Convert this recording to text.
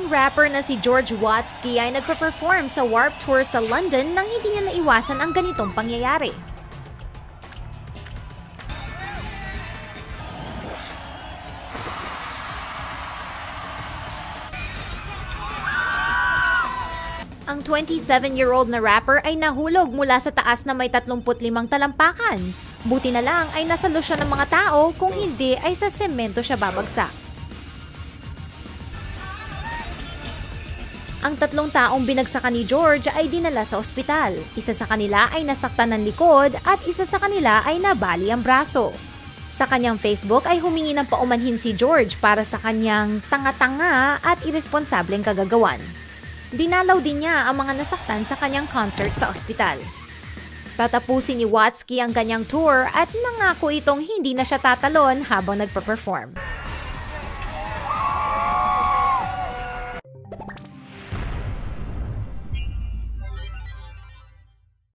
Ang rapper na si George Watsky ay nagpa-perform sa Warp Tour sa London nang hindi niya naiwasan ang ganitong pangyayari. Ang 27-year-old na rapper ay nahulog mula sa taas na may 35 talampakan. Buti na lang ay nasalo siya ng mga tao kung hindi ay sa semento siya babagsak. Ang tatlong taong binagsakan ni George ay dinala sa ospital. Isa sa kanila ay nasaktan ng likod at isa sa kanila ay nabali ang braso. Sa kanyang Facebook ay humingi ng paumanhin si George para sa kanyang tanga-tanga at irresponsableng kagagawan. Dinalaw din niya ang mga nasaktan sa kanyang concert sa ospital. Tatapusin ni Watsky ang kanyang tour at nangako itong hindi na siya tatalon habang nagpa-perform.